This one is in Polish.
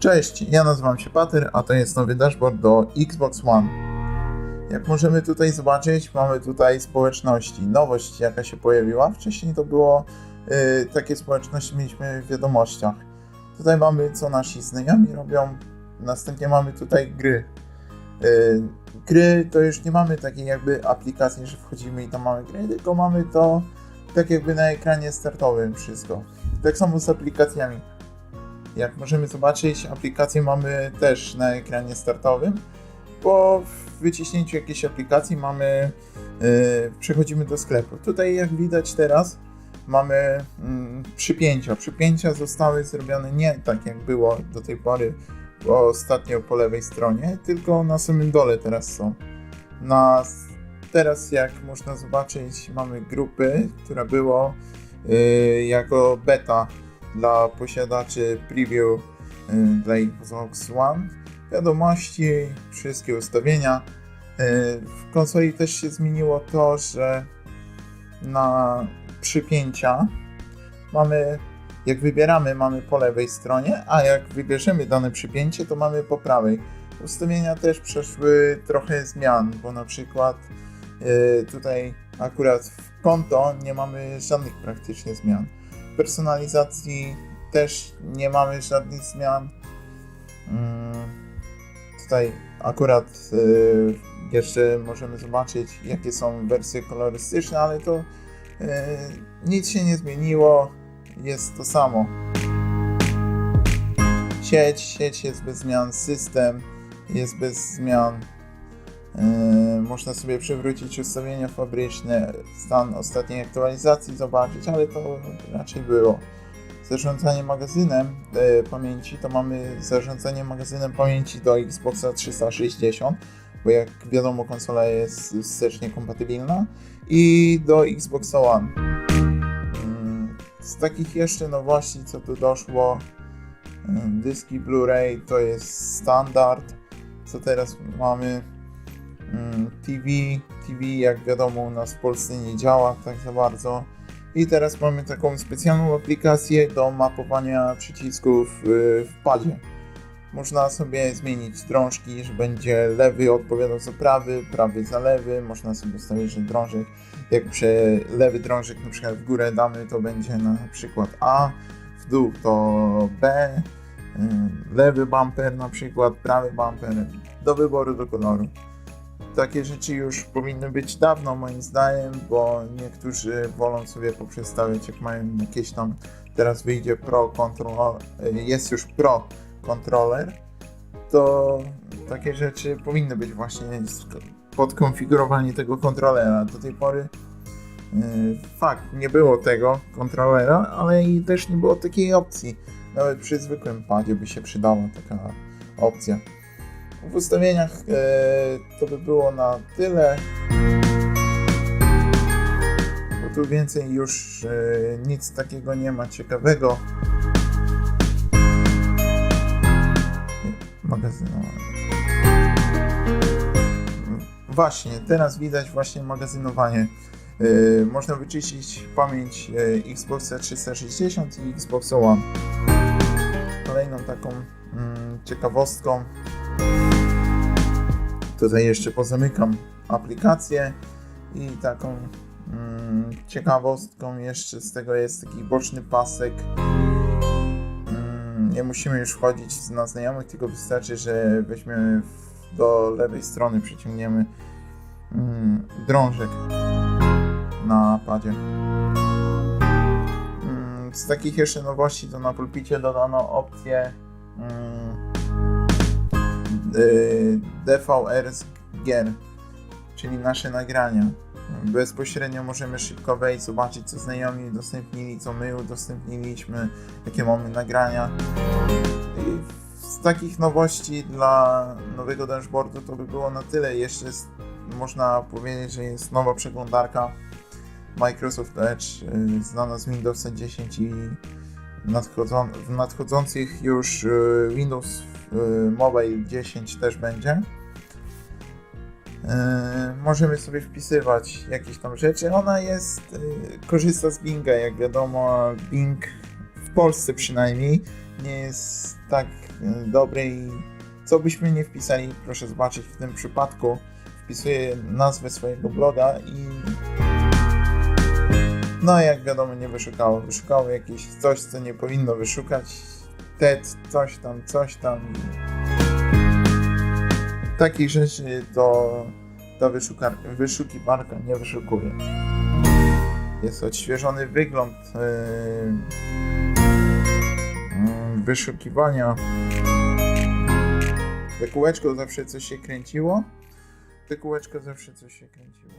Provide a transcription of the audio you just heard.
Cześć, ja nazywam się Pater, a to jest nowy dashboard do Xbox One. Jak możemy tutaj zobaczyć, mamy tutaj społeczności. Nowość, jaka się pojawiła. Wcześniej to było y, takie społeczności mieliśmy w wiadomościach. Tutaj mamy, co nasi znajomi robią. Następnie mamy tutaj gry. Y, gry to już nie mamy takiej jakby aplikacji, że wchodzimy i tam mamy gry, tylko mamy to tak jakby na ekranie startowym wszystko. Tak samo z aplikacjami. Jak możemy zobaczyć, aplikację mamy też na ekranie startowym. Po wyciśnięciu jakiejś aplikacji mamy, yy, przechodzimy do sklepu. Tutaj jak widać teraz mamy mm, przypięcia. Przypięcia zostały zrobione nie tak jak było do tej pory, ostatnio po lewej stronie, tylko na samym dole teraz są. Na, teraz jak można zobaczyć mamy grupy, która było yy, jako beta dla posiadaczy preview y, dla Xbox One. Wiadomości, wszystkie ustawienia. Y, W konsoli też się zmieniło to, że na przypięcia mamy, jak wybieramy, mamy po lewej stronie, a jak wybierzemy dane przypięcie, to mamy po prawej. Ustawienia też przeszły trochę zmian, bo na przykład y, tutaj akurat w konto nie mamy żadnych praktycznie zmian personalizacji też nie mamy żadnych zmian. Mm, Tutaj akurat y, jeszcze możemy zobaczyć, jakie są wersje kolorystyczne, ale to y, nic się nie zmieniło. Jest to samo. Sieć, sieć jest bez zmian, system jest bez zmian. Yy, można sobie przywrócić ustawienia fabryczne, stan ostatniej aktualizacji zobaczyć, ale to raczej było. Zarządzanie magazynem yy, pamięci to mamy zarządzanie magazynem pamięci do Xboxa 360, bo jak wiadomo konsola jest wstecznie kompatybilna i do Xboxa One. Yy, z takich jeszcze nowości co tu doszło, dyski Blu-ray to jest standard, co teraz mamy TV, TV jak wiadomo u nas w Polsce nie działa tak za bardzo. I teraz mamy taką specjalną aplikację do mapowania przycisków y, w padzie. Można sobie zmienić drążki, że będzie lewy odpowiadał za prawy, prawy za lewy. Można sobie ustawić, że drążek, jak przy lewy drążek na przykład w górę damy, to będzie na przykład A, w dół to B, y, lewy bumper na przykład, prawy bumper, do wyboru do koloru takie rzeczy już powinny być dawno moim zdaniem, bo niektórzy wolą sobie poprzestawiać jak mają jakieś tam, teraz wyjdzie Pro Controller, jest już Pro Controller, to takie rzeczy powinny być właśnie podkonfigurowanie tego kontrolera. Do tej pory yy, fakt, nie było tego kontrolera, ale i też nie było takiej opcji. Nawet przy zwykłym padzie by się przydała taka opcja. W ustawieniach e, to by było na tyle. Bo tu więcej już e, nic takiego nie ma ciekawego. Magazynowanie. Właśnie, teraz widać właśnie magazynowanie. E, można wyczyścić pamięć e, Xboxa 360 i Xboxa One. Kolejną taką mm, ciekawostką Tutaj jeszcze pozamykam aplikację i taką mm, ciekawostką jeszcze z tego jest taki boczny pasek. Mm, nie musimy już wchodzić na znajomych, tylko wystarczy, że weźmiemy w, do lewej strony, przyciągniemy mm, drążek na padzie. Mm, z takich jeszcze nowości to na pulpicie dodano opcję mm, DVR z gier, czyli nasze nagrania. Bezpośrednio możemy szybko wejść, zobaczyć co znajomi udostępnili, co my udostępniliśmy, jakie mamy nagrania. Z takich nowości dla nowego dashboardu to by było na tyle. Jeszcze jest, można powiedzieć, że jest nowa przeglądarka Microsoft Edge, y, znana z Windowsa 10 i nadchodzą, w nadchodzących już y, Windows y, Mobile 10 też będzie. Yy, możemy sobie wpisywać jakieś tam rzeczy. Ona jest, yy, korzysta z Binga, jak wiadomo, Bing w Polsce przynajmniej nie jest tak y, dobry i co byśmy nie wpisali, proszę zobaczyć w tym przypadku, wpisuję nazwę swojego bloga i no jak wiadomo nie wyszukało, wyszukało jakieś coś, co nie powinno wyszukać, TED, coś tam, coś tam takich rzeczy to ta wyszukiwarka nie wyszukuje. Jest odświeżony wygląd yy, yy, wyszukiwania. Te kółeczko zawsze coś się kręciło. Te kółeczko zawsze coś się kręciło.